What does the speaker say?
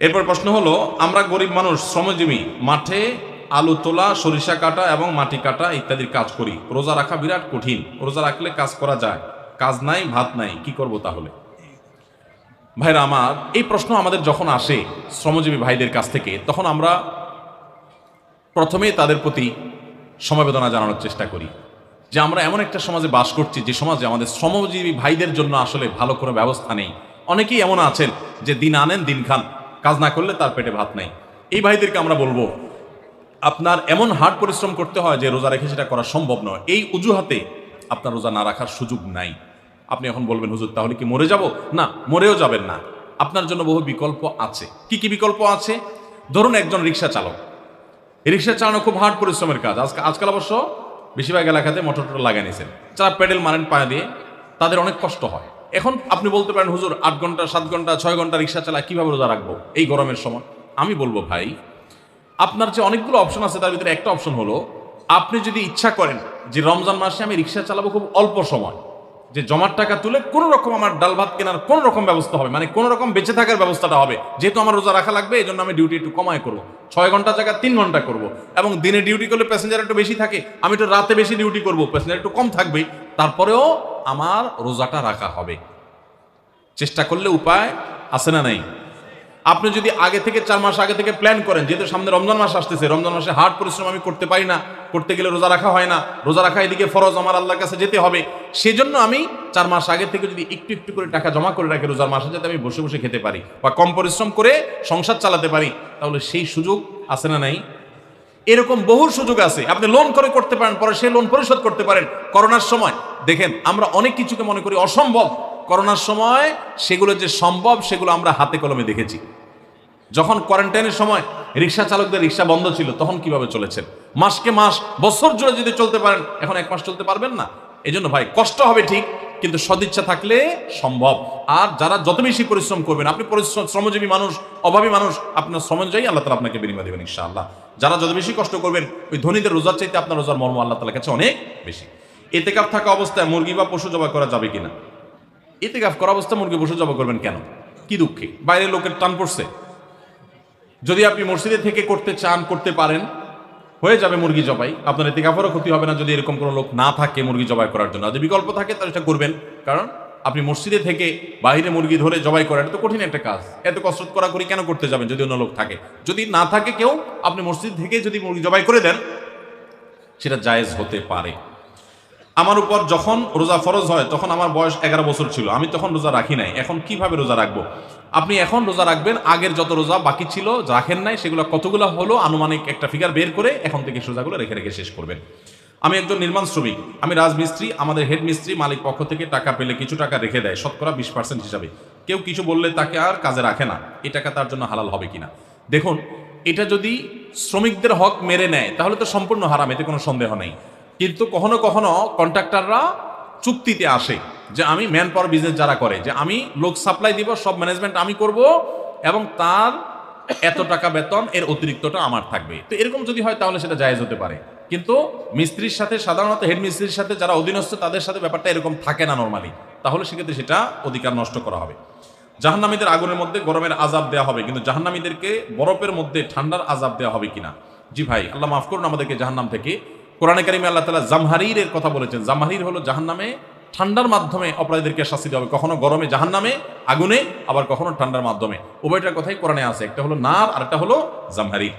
এরপর প্রশ্ন হলো, আমরা গরিব মানুষ, শ্রমজীবী, মাঠে আলু তোলা, সরিষা কাটা এবং মাটি কাটা ইত্যাদির কাজ করি। রোজা রাখা বিরাট কঠিন। রোজা রাখলে কাজ করা যায়। কাজ নাই, ভাত নাই, কি করব তাহলে? ভাইরা আমার, এই প্রশ্ন আমাদের যখন আসে শ্রমজীবী ভাইদের কাছ থেকে, তখন আমরা প্রথমেই তাদের প্রতি সমবেদনা জানানোর চেষ্টা করি। যে আমরা এমন একটা সমাজে বাস করছি, যে সমাজে আমাদের শ্রমজীবী ভাইদের জন্য আসলে ভালো কোনো ব্যবস্থা নেই। অনেকেই এমন আছেন যে দিন আনেন, দিন খান। কাজ না করলে তার পেটে ভাত নাই। এই ভাইদেরকে আমরা বলব, আপনার এমন হার্ড পরিশ্রম করতে হয় যে রোজা রেখে সেটা করা সম্ভব নয়। এই অজুহাতে আপনার রোজা না রাখার সুযোগ নাই। আপনি এখন বলবেন, হুজুর, তাহলে কি মরে যাব? না, মরেও যাবেন না। আপনার জন্য বহু বিকল্প আছে। কি কি বিকল্প আছে? ধরুন একজন রিক্সা চালক। রিক্সা চালানো খুব হার্ড পরিশ্রমের কাজ। আজকাল আজকাল অবশ্য বেশিরভাগ এলাকাতে মোটর টোটর লাগিয়ে নিয়েছেন। যারা প্যাডেল মারেন পায়ে দিয়ে, তাদের অনেক কষ্ট হয়। এখন আপনি বলতে পারেন, হুজুর, আট ঘণ্টা, সাত ঘণ্টা, ছয় ঘণ্টা রিক্সা চালায়, কীভাবে রোজা রাখব? এই গরমের সময়। আমি বলব, ভাই, আপনার যে অনেকগুলো অপশন আছে, তার ভিতরে একটা অপশন হলো, আপনি যদি ইচ্ছা করেন যে রমজান মাসে আমি রিক্সা চালাবো খুব অল্প সময়, যে জমার টাকা তুলে কোনো রকম আমার ডাল ভাত কেনার কোনো রকম ব্যবস্থা হবে মানে কোনো রকম বেঁচে থাকার ব্যবস্থাটা হবে, যেহেতু আমার রোজা রাখা লাগবে এই জন্য আমি ডিউটি একটু কমায় করব। ছয় ঘণ্টা জায়গা তিন ঘণ্টা করব এবং দিনে ডিউটি করলে প্যাসেঞ্জার একটু বেশি থাকে, আমি একটু রাতে বেশি ডিউটি করব প্যাসেঞ্জার একটু কম থাকবে তারপরেও আমার রোজাটা রাখা হবে। চেষ্টা করলে উপায় আছে না নাই? আপনি যদি আগে থেকে চার মাস আগে থেকে প্ল্যান করেন, যেহেতু সামনে রমজান মাস আসতেছে, রমজান মাসে হার্ড পরিশ্রম আমি করতে পারি না, করতে গেলে রোজা রাখা হয় না, রোজা রাখা এদিকে ফরজ, আমার আল্লাহর কাছে যেতে হবে। সেজন্য আমি চার মাস আগে থেকে যদি একটু একটু করে টাকা জমা করে রাখি রোজার মাসে, যাতে আমি বসে বসে খেতে পারি বা কম পরিশ্রম করে সংসার চালাতে পারি, তাহলে সেই সুযোগ আছে না নাই? এরকম বহু সুযোগ আছে। আপনি লোন করে করতে পারেন, পরে সেই লোন পরিশোধ করতে পারেন। করোনার সময়, দেখেন, আমরা অনেক কিছুকে মনে করি অসম্ভব। করোনার সময় সেগুলো যে সম্ভব, সেগুলো আমরা হাতে কলমে দেখেছি। যখন কোয়ারেন্টাইনের সময় রিক্সা চালকদের রিক্সা বন্ধ ছিল, তখন কীভাবে চলেছেন? মাসকে মাস, বছর জুড়ে যদি চলতে পারেন, এখন এক মাস চলতে পারবেন না। এই জন্য ভাই, কষ্ট হবে ঠিক কিন্তু সদিচ্ছা থাকলে সম্ভব। আর যারা যত বেশি পরিশ্রম করবেন, আপনি পরিশ্রম, শ্রমজীবী মানুষ, অভাবী মানুষ, আপনার শ্রম অনুযায়ী আল্লাহ তালা আপনাকে বিনিময় দেবেন ইনশাআল্লাহ। যারা যত বেশি কষ্ট করবেন, ওই ধনীদের রোজার চাইতে আপনার রোজার মর্ম আল্লাহ তালার কাছে অনেক বেশি। এতে কাপ থাকা অবস্থায় মুরগি বা পশু জবাই করা যাবে কিনা? এতে কাপ করা অবস্থায় মুরগি, পশু জবাই করবেন কেন? কি দুঃখে? বাইরের লোকের টান পড়ছে। যদি আপনি মসজিদে থেকে করতে চান, করতে পারেন হয়ে যাবে মুরগি জবাই। আপনার এতে কাপড়ও ক্ষতি হবে না যদি এরকম কোনো লোক না থাকে মুরগি জবাই করার জন্য। যদি বিকল্প থাকে, তাহলে সেটা করবেন। কারণ আপনি মসজিদে থেকে বাইরে মুরগি ধরে জবাই করা, এটা তো কঠিন একটা কাজ। এত কসরত করা করি কেন করতে যাবেন যদি অন্য লোক থাকে? যদি না থাকে কেউ, আপনি মসজিদ থেকে যদি মুরগি জবাই করে দেন, সেটা জায়েজ হতে পারে। আমার উপর যখন রোজা ফরজ হয়, তখন আমার বয়স এগারো বছর ছিল। আমি তখন রোজা রাখি নাই। এখন কীভাবে রোজা রাখব? আপনি এখন রোজা রাখবেন, আগের যত রোজা বাকি ছিল, রাখেন নাই, সেগুলো কতগুলো হলো, আনুমানিক একটা ফিগার বের করে এখন থেকে সোজাগুলো রেখে রেখে শেষ করবেন। আমি একজন নির্মাণ শ্রমিক, আমি রাজমিস্ত্রি, আমাদের হেড মিস্ত্রি মালিক পক্ষ থেকে টাকা পেলে কিছু টাকা রেখে দেয়, শতকরা বিশ পার্সেন্ট হিসাবে। কেউ কিছু বললে তাকে আর কাজে রাখে না, এই টাকা তার জন্য হালাল হবে কিনা? দেখুন, এটা যদি শ্রমিকদের হক মেরে নেয়, তাহলে তো সম্পূর্ণ হারাম, এতে কোনো সন্দেহ নেই। কিন্তু কখনো কখনো কন্ট্রাক্টররা চুক্তিতে আসে যে আমি ম্যান পাওয়ার বিজনেস যারা করে, যে আমি লোক সাপ্লাই দিব, সব ম্যানেজমেন্ট আমি করব, এবং তার এত টাকা বেতন, এর অতিরিক্তটা আমার থাকবে। তো এরকম যদি হয়, তাহলে সেটা জায়েজ হতে পারে। কিন্তু মিস্ত্রির সাথে, সাধারণত হেড মিস্ত্রির সাথে যারা অধীনস্থ, তাদের সাথে ব্যাপারটা এরকম থাকে না নর্মালি তাহলে সেক্ষেত্রে সেটা অধিকার নষ্ট করা হবে। জাহান্নামীদের আগুনের মধ্যে গরমের আজাব দেওয়া হবে, কিন্তু জাহান্নামীদেরকে বরফের মধ্যে ঠান্ডার আজাব দেওয়া হবে কিনা? জি ভাই, আল্লাহ মাফ করুন আমাদেরকে জাহান্নাম থেকে। কোরআনে কারিমে আল্লাহ তালা জামহারির কথা বলেছেন। জামহারির হলো জাহান্নামে ঠান্ডার মাধ্যমে অপরাধীদেরকে শাস্তি দেওয়া হবে। কখনো গরমে জাহান নামে আগুনে, আবার কখনো ঠান্ডার মাধ্যমে। উভয়টার কথাই কোরআনে আছে। একটা হলো নার আর একটা হলো জামহারির